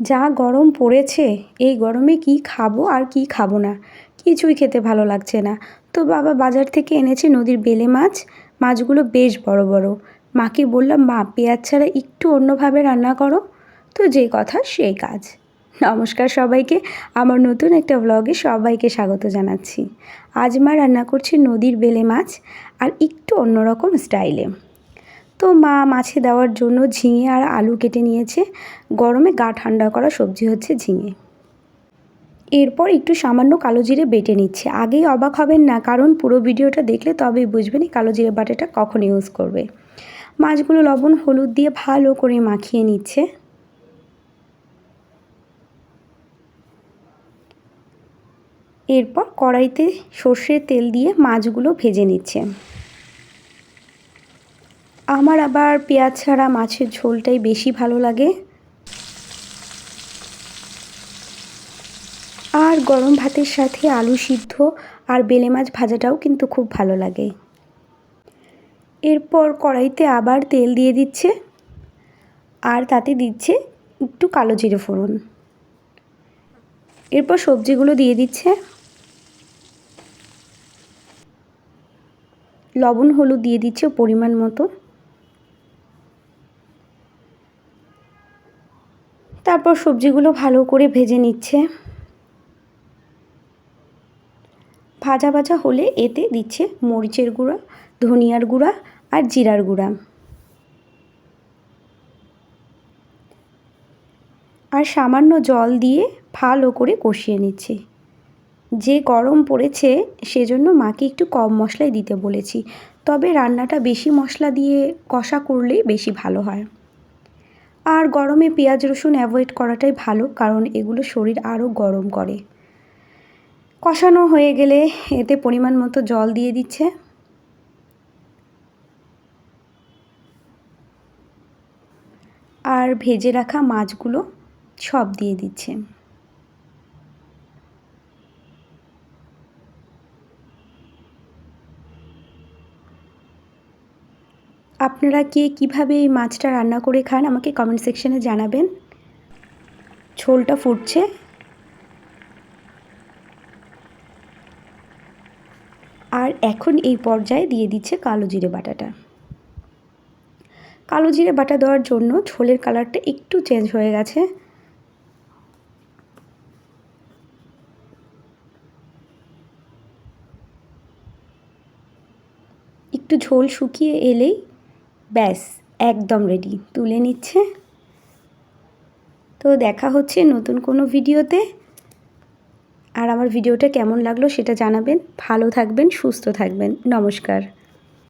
যা গরম পড়েছে, এই গরমে কি খাব আর কি খাব না? কিছুই খেতে ভালো লাগছে না। তো বাবা বাজার থেকে এনেছে নদীর বেলে মাছ। মাছগুলো বেশ বড় বড়। মাকে বললাম, মা, পেঁয়াজ ছাড়া একটু অন্যভাবে রান্না করো। তো যে কথা, সেই কাজ। নমস্কার সবাইকে। আমার নতুন একটা ব্লগে সবাইকে স্বাগত জানাচ্ছি। আজ মা রান্না করছি নদীর বেলে মাছ আর একটু অন্যরকম স্টাইলে তো মা মাছে দেওয়ার জন্য ঝিঙে আর আলু কেটে নিয়েছে। গরমে গা ঠান্ডা করা সবজি হচ্ছে ঝিঙে। এরপর একটু সামান্য কালো জিরে বেটে নিচ্ছে। আগেই অবাক হবেন না, কারণ পুরো ভিডিওটা দেখলে তবেই বুঝবেন এই কালো জিরে বাটাটা কখন ইউজ করবে। মাছগুলো লবণ, হলুদ দিয়ে ভালো করে মাখিয়ে নিচ্ছে। এরপর কড়াইতে সর্ষের তেল দিয়ে মাছগুলো ভেজে নিচ্ছে। আমার আবার পেঁয়াজ ছাড়া মাছের ঝোলটাই বেশি ভালো লাগে। আর গরম ভাতের সাথে আলু সিদ্ধ আর বেলে মাছ ভাজাটাও কিন্তু খুব ভালো লাগে। এরপর কড়াইতে আবার তেল দিয়ে দিচ্ছে। আর তাতে দিচ্ছে একটু কালো জিরে ফোড়ন। এরপর সবজিগুলো দিয়ে দিচ্ছে। লবণ, হলুদ দিয়ে দিচ্ছে পরিমাণ মতো। তারপর সবজিগুলো ভালো করে ভেজে নিচ্ছে। ভাজা ভাজা হলে এতে দিচ্ছে মরিচের গুঁড়া, ধনিয়ার গুঁড়া আর জিরার গুঁড়া। আর সামান্য জল দিয়ে ভালো করে কষিয়ে নিচ্ছে। যে গরম পড়েছে সেজন্য মাকে একটু কম মশলাই দিতে বলেছি। তবে রান্নাটা বেশি মশলা দিয়ে কষা করলেই বেশি ভালো হয়। আর গরমে পেঁয়াজ রসুন অ্যাভয়েড করাটাই ভালো, কারণ এগুলো শরীর আরও গরম করে। কষানো হয়ে গেলে এতে পরিমাণ মতো জল দিয়ে দিচ্ছে। আর ভেজে রাখা মাছগুলো সব দিয়ে দিচ্ছে। আপনারা কে কীভাবে এই মাছটা রান্না করে খান আমাকে কমেন্ট সেকশানে জানাবেন। ঝোলটা ফুটছে। আর এখন এই পর্যায়ে দিয়ে দিচ্ছে কালো জিরে বাটাটা। কালো জিরে বাটা দেওয়ার জন্য ঝোলের কালারটা একটু চেঞ্জ হয়ে গেছে। একটু ঝোল শুকিয়ে এলেই ব্যাস, একদম রেডি তুলে নিচ্ছে। তো দেখা হচ্ছে নতুন কোনো ভিডিওতে। আর আমার ভিডিওটা কেমন লাগল সেটা জানাবেন। ভালো থাকবেন, সুস্থ থাকবেন। নমস্কার।